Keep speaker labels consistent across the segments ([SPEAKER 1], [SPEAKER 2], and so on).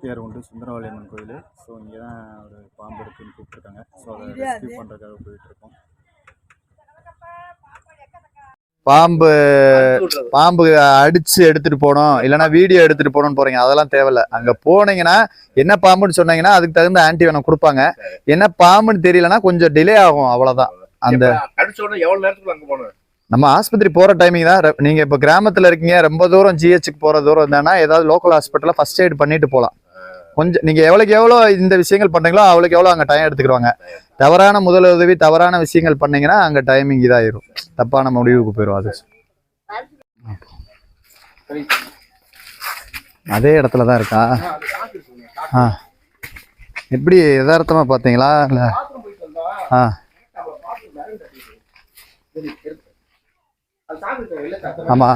[SPEAKER 1] அத்தியார் உண்டு சுந்தரவாளி அம்மன் கோயில். ஸோ இங்கே தான் ஒரு பாம்பு இருக்குன்னு கூப்பிட்ருக்காங்க ஸோ அதை ரெஸ்கியூ பண்ணுறதுக்காக போயிட்டுருக்கோம்.
[SPEAKER 2] பாம்பு பாம்பு அடிச்சு எடுத்துட்டு போகணும். இல்லைன்னா வீடியோ எடுத்துட்டு போகணும்னு போறீங்க. அதெல்லாம் தேவையில்ல. அங்க போனீங்கன்னா என்ன பாம்புன்னு சொன்னீங்கன்னா அதுக்கு தகுந்த ஆன்டி வேணும் கொடுப்பாங்க. என்ன பாம்புன்னு தெரியலன்னா கொஞ்சம் டிலே ஆகும். அவ்வளவுதான். அந்த
[SPEAKER 3] கடிச்ச உடனே எவ்வளவு நேரத்துக்குள்ள அங்க போகணும்
[SPEAKER 2] நம்ம ஆஸ்பத்திரி போற டைமிங் தான். நீங்க இப்ப கிராமத்துல இருக்கீங்க ரொம்ப தூரம் ஜிஹெச்சுக்கு போற தூரம் இருந்தானா ஏதாவது லோக்கல் ஹாஸ்பிட்டல்ல ஃபர்ஸ்ட் எய்ட் பண்ணிட்டு போலாம். கொஞ்சம் நீங்கள் எவ்வளோக்கு எவ்வளோ இந்த விஷயங்கள் பண்ணுறீங்களோ அவ்வளோக்கு எவ்வளோ அங்கே டைம் எடுத்துக்கிடுவாங்க. தவறான முதலுதவி தவறான விஷயங்கள் பண்ணீங்கன்னா அங்கே டைமிங் இதாயிரும். தப்பான முடிவுக்கு போயிடும் அது. அதே இடத்துல தான் இருக்கா? ஆ. எப்படி எதார்த்தமாக பார்த்தீங்களா இல்லை? ஆ. ஆமா.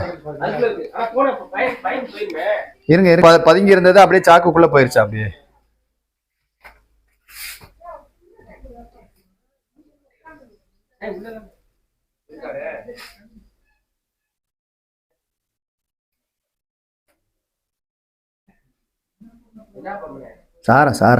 [SPEAKER 2] இருங்க இருங்க. பதுங்கி இருந்தது அப்படியே சாக்குக்குள்ள போயிருச்சு அப்படியே. சார சார.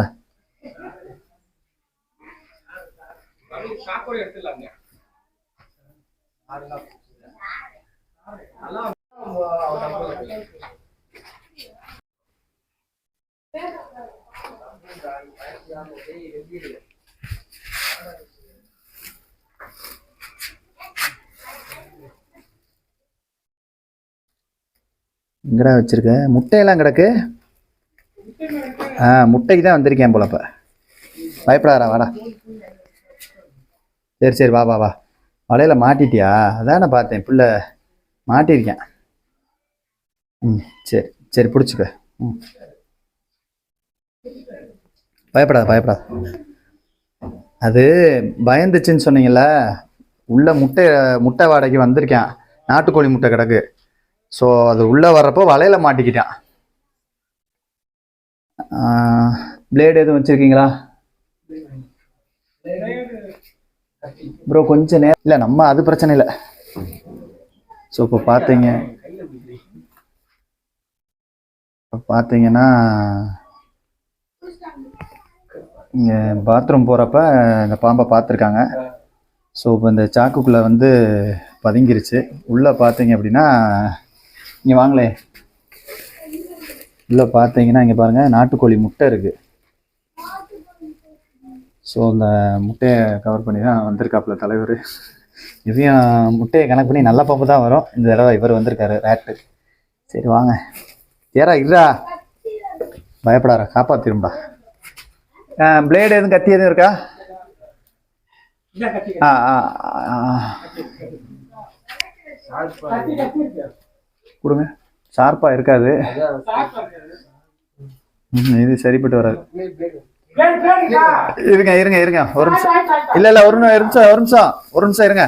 [SPEAKER 2] எங்கடா வச்சிருக்க? முட்டையெல்லாம் கிடக்கு? ஆ முட்டைக்கு தான் வந்திருக்கேன் போலப்ப பயப்படாதா வாடா. சரி சரி வா வா வா. வலையில மாட்டிட்டியா? அதானே பார்த்தேன் பிள்ளை. மாட்டியிருக்கேன். ம் சரி சரி பிடிச்சிக்க. ம். பயப்படாத பயப்படாத. அது பயந்துச்சுன்னு சொன்னீங்கல்ல உள்ள முட்டை முட்டை வாடகைக்கு வந்திருக்கேன். நாட்டுக்கோழி முட்டை கிடக்கு. ஸோ அது உள்ளே வர்றப்போ வலையில மாட்டிக்கிட்டான். பிளேடு எதுவும் வச்சிருக்கீங்களா? ப்ரோ கொஞ்சம் நேரம் இல்லை நம்ம அது பிரச்சனை இல்லை. ஸோ இப்போ பார்த்தீங்க இப்போ பார்த்தீங்கன்னா இங்கே பாத்ரூம் போகிறப்ப இந்த பாம்பை பார்த்துருக்காங்க ஸோ இப்போ இந்த சாக்குக்குள்ளே வந்து பதுங்கிருச்சு. உள்ளே பார்த்தீங்க அப்படின்னா இங்கே வாங்களே. உள்ளே பார்த்தீங்கன்னா இங்கே பாருங்கள் நாட்டுக்கோழி முட்டை இருக்குது ஸோ அந்த முட்டையை கவர் பண்ணி தான் வந்திருக்காப்புல தலைவர். இதையும் முட்டையை கணக்கு பண்ணி நல்ல பம்பு தான் வரும். இந்த தடவை இவர் வந்திருக்காரு ரேட்டு சரி வாங்க. ஏறா இருடா. பயப்படாரா காப்பாத்திரும்டா பிளேடு எதுவும் கத்தி எதுவும் இருக்கா? ஆ ஆ கொடுங்க. ஷார்ப்பா இருக்காது. ம், இது சரிப்பட்டு வராது. இருங்க இருங்க இருங்க. ஒரு நிமிஷம். இல்ல இல்ல ஒரு நிமிஷம் ஒரு நிமிஷம் ஒரு நிமிஷம் இருங்க.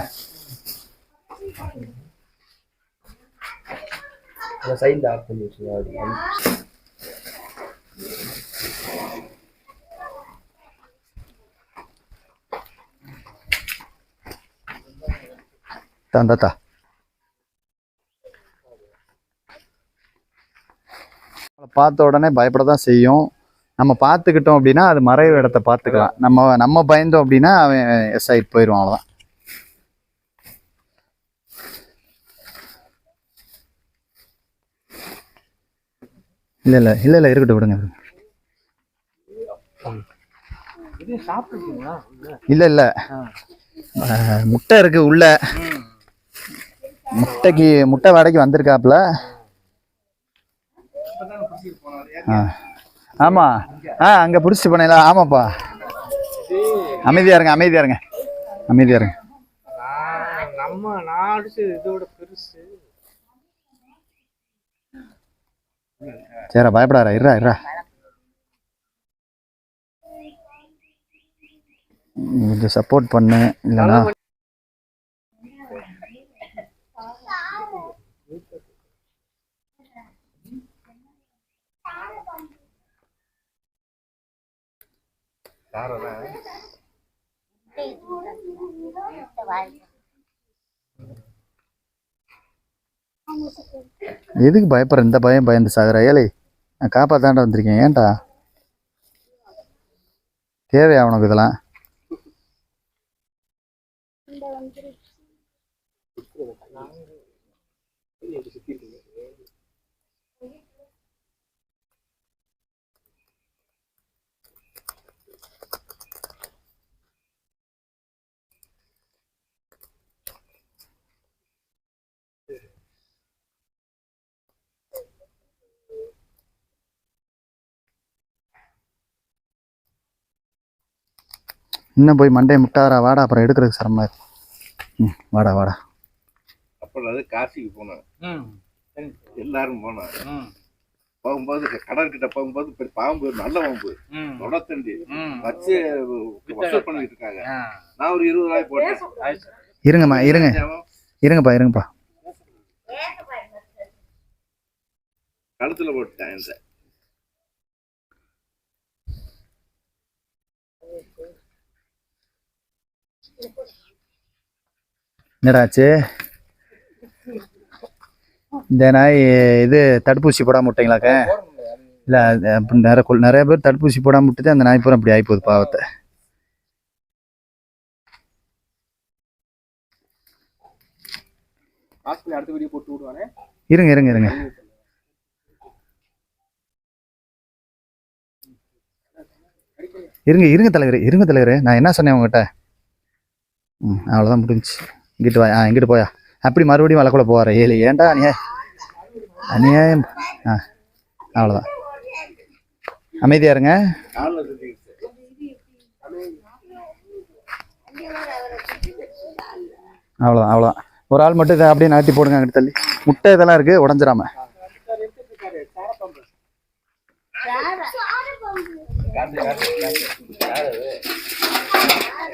[SPEAKER 2] அந்த இருங்க
[SPEAKER 3] சைடு ஆஃப் பண்ணி. வச்சுருக்கா
[SPEAKER 2] பார்த்த உடனே பயப்பட தான் செய்யும். நம்ம பார்த்துக்கிட்டோம் அப்படின்னா அது மறைவு இடத்த பார்த்துக்கலாம். நம்ம நம்ம பயந்தோம் அப்படின்னா அவன் எஸ் ஆகிட்டு போயிடுவான் அவ்வளோதான் இல்லை இல்லை இல்லை இல்லை இருக்கட்டும் விடுங்க. இல்லை இல்லை. முட்டை இருக்கு உள்ள. முட்டைக்கு முட்டை வாடகைக்கு வந்திருக்காப்புல. ஆ. ஆமா. ஆ அங்கே பிடிச்சி போனீங்களா ஆமாப்பா. அமைதியா இருங்க அமைதியா இருங்க. அமைதியா இருங்க.
[SPEAKER 3] நம்ம நாடு இதோட பெருசு.
[SPEAKER 2] சரிடா பயப்படாரா இருடா இருடா. கொஞ்சம் சப்போர்ட் பண்ணு இல்லைனா இல்லைன்னா எதுக்கு பயப்படுற? இந்த பயம் பயந்து சாகுற. ஏழை நான் காப்பாத்தாண்ட வந்திருக்கேன். ஏன்டா? தேவையா உனக்கு இதெல்லாம்? நாங்கள் இன்னும் போய் மண்டே முட்டாரா வாடா அப்புறம் எடுக்கிறதுக்கு சிரமமா இருக்கு. ம் வாடா வாடா.
[SPEAKER 4] அப்புறம் அது காசிக்கு போனோம்
[SPEAKER 3] ம்.
[SPEAKER 4] எல்லாரும் போனோம்
[SPEAKER 3] ம்.
[SPEAKER 4] போகும்போது கடற்கிட்ட போகும்போது இப்படி பாம்பு நல்ல பாம்பு. தொடத்தண்டி. வச்சு வசூல் பண்ணிட்டு இருக்காங்க. நான் ஒரு இருபது ரூபாய் போட்டேன்.
[SPEAKER 2] இருங்கம்மா இருங்க. இருங்கப்பா இருங்கப்பா.
[SPEAKER 4] கழுத்துல போட்டுட்டேன்
[SPEAKER 2] என்னடாச்சு? இந்த நாய் இது தடுப்பூசி போடாம விட்டீங்களாக்க? இல்லை நிறைய நிறைய பேர் தடுப்பூசி போடாம விட்டுட்டு அந்த நாய் பூரா அப்படி ஆகிப்போகுது பாவத்தை. இருங்க இருங்க இருங்க. இருங்க இருங்க தலைவரே இருங்க தலைவரே. நான் என்ன சொன்னேன் உங்ககிட்ட? ம் அவ்வளோதான் முடிஞ்சுச்சு. இங்கிட்டு வா ஆ இங்கிட்டு போயா. அப்படி மறுபடியும் வளக்குள்ள போவார. ஏழு ஏன்டா அநியாய அநியாயம். ஆ அவ்வளோதான் அமைதியா இருங்க. அவ்வளோதான் அவ்வளோதான் ஒரு ஆள் மட்டும் இதை அப்படியே நாட்டி போடுங்க அங்கிட்டு தள்ளி. முட்டை இதெல்லாம் இருக்குது உடஞ்சிராம.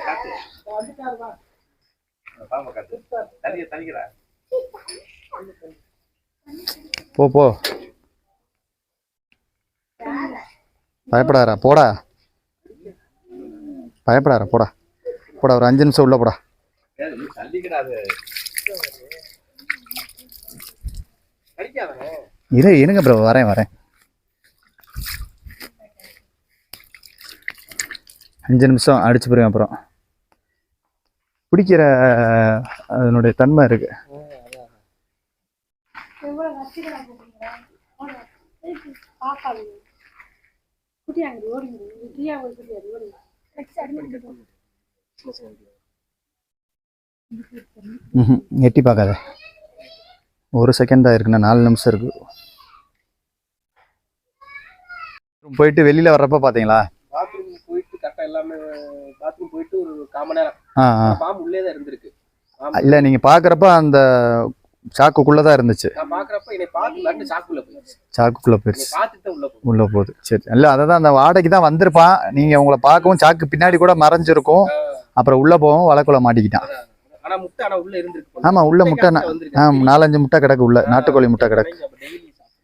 [SPEAKER 4] காத்து
[SPEAKER 2] போ போ. பயப்படாதடா போடா. பயப்படாதடா போடா. போடா ஒரு அஞ்சு நிமிஷம் உள்ள போடா.
[SPEAKER 4] ஏய்,
[SPEAKER 3] எனக்கு
[SPEAKER 2] இரு இருங்க ப்ரோ வரேன் வரேன். அஞ்சு நிமிஷம் அடிச்சு போயிருவேன் அப்புறம். பிடிக்கிற அதனுடைய தன்மை இருக்கு. ம்ஹும். எட்டி பார்க்காத. ஒரு செகண்ட் தான் இருக்குண்ணா. நாலு நிமிஷம் இருக்கு. போயிட்டு வெளியில வர்றப்ப பாத்தீங்களா
[SPEAKER 3] கரெக்டா எல்லாமே பாத்ரூம் போயிட்டு ஒரு கால் மணி நேரம்.
[SPEAKER 2] ஆ ஆ.
[SPEAKER 3] பாம்பு உள்ளே தான் இருந்திருக்கு
[SPEAKER 2] இல்ல நீங்க பாக்குறப்ப அந்த சாக்குக்குள்ளதான் இருந்துச்சு.
[SPEAKER 3] நான் பாக்குறப்ப என்னை பார்த்து நட்டு சாக்குள்ள போயிடுச்சு.
[SPEAKER 2] சாக்குக்குள்ள போயிருச்சு
[SPEAKER 3] தான் உள்ள
[SPEAKER 2] போகுது. சரி. இல்ல அததான் அந்த வாடகைக்கு தான் வந்திருப்பான். நீங்க உங்களை பார்க்கவும் சாக்கு பின்னாடி கூட மறைஞ்சிருக்கும். அப்புறம் உள்ள போகவும் வழக்குள்ள மாட்டிக்கிட்டான். ஆமா உள்ள முட்டை ஆ நாலஞ்சு முட்டை கிடக்கு உள்ள. நாட்டுக்கோழி முட்டை கிடக்கு.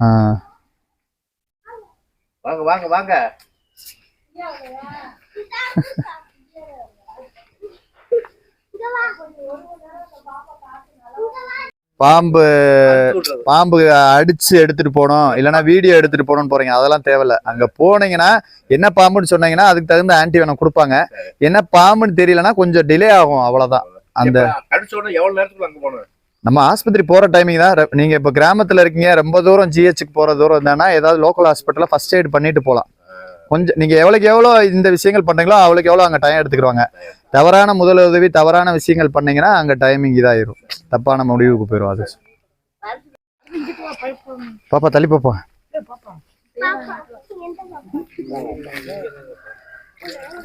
[SPEAKER 2] ஆ.
[SPEAKER 4] வாங்க வாங்க வாங்க.
[SPEAKER 2] பாம்பு பாம்பு அடிச்சு எடுத்துட்டு போனோம் இல்லைன்னா வீடியோ எடுத்துட்டு போகணும்னு போறீங்க. அதெல்லாம் தேவையில்ல. அங்க போனீங்கன்னா என்ன பாம்புன்னு சொன்னீங்கன்னா அதுக்கு தகுந்த ஆன்டி வேணும் கொடுப்பாங்க. என்ன பாம்புன்னு தெரியலன்னா கொஞ்சம் டிலே ஆகும். அவ்வளவுதான். அந்த நம்ம ஆஸ்பத்திரி போற டைமிங் தான். நீங்க இப்ப கிராமத்துல இருக்கீங்க. ரொம்ப தூரம் ஜிஹெச்சுக்கு போற தூரம் இருந்தானா ஏதாவது லோக்கல் ஹாஸ்பிட்டல்ல ஃபர்ஸ்ட் எய்ட் பண்ணிட்டு போலாம். கொஞ்சம் நீங்கள் எவ்வளோக்கு எவ்வளோ இந்த விஷயங்கள் பண்ணுறீங்களோ அவ்வளோக்கு எவ்வளோ அங்கே டைம் எடுத்துக்கிடுவாங்க. தவறான முதலுதவி தவறான விஷயங்கள் பண்ணீங்கன்னா அங்கே டைமிங் இதாகிடும் தப்பான முடிவுக்கு போயிடும் அது. பாப்பா தள்ளி பாப்பா.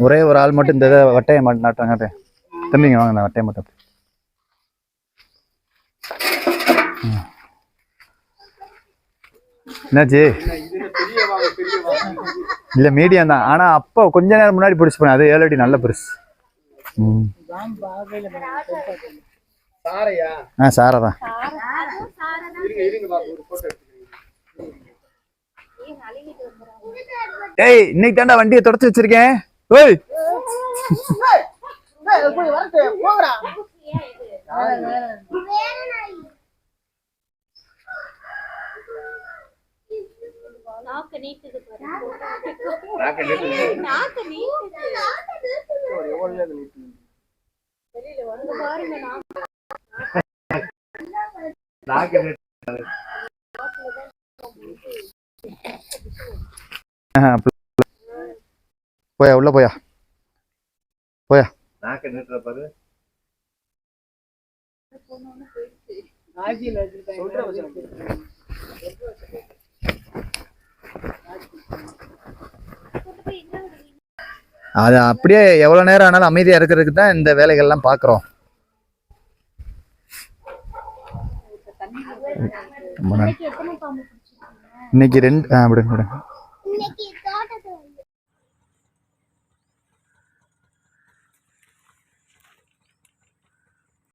[SPEAKER 2] ஒரே ஒரு ஆள் மட்டும் இந்த இதை வட்டையை மட்டும் நாட்டாங்க தம்பிங்க வாங்க இந்த வட்டையை மட்டும் என்னாச்சு? இல்ல மீடியம் தான். ஆனா அப்ப கொஞ்ச நேரம் முன்னாடி பிடிச்சு போனேன். அது ஏழு அடி நல்ல பெருசு ஆ சாரா தான். ஏய் இன்னைக்கு தாண்டா வண்டியை தொடச்சு வச்சிருக்கேன். ஓய்.
[SPEAKER 5] நாக்கு நீட்டுது பாரு.
[SPEAKER 4] நாக்கு நீட்டுது.
[SPEAKER 5] நாக்கு நீட்டுது.
[SPEAKER 3] எவ்வளவு நேரம் நிறுத்தி?
[SPEAKER 5] வெளியில வந்து பாருங்க நாக்கு.
[SPEAKER 4] நாக்கு நீட்டுது.
[SPEAKER 2] போயா உள்ள போயா
[SPEAKER 4] நாக்கு நீட்டுற பாரு
[SPEAKER 3] சொல்றேன் மச்சான்.
[SPEAKER 2] அது அப்படியே எவ்வளவு நேரம் ஆனாலும் அமைதியா இருக்கிறதுக்கு தான் இந்த வேலைகள்லாம்
[SPEAKER 5] பிடிச்சிருக்கீங்க?
[SPEAKER 2] இன்னைக்கு ரெண்டு ஆ, விடுங்க விடுங்க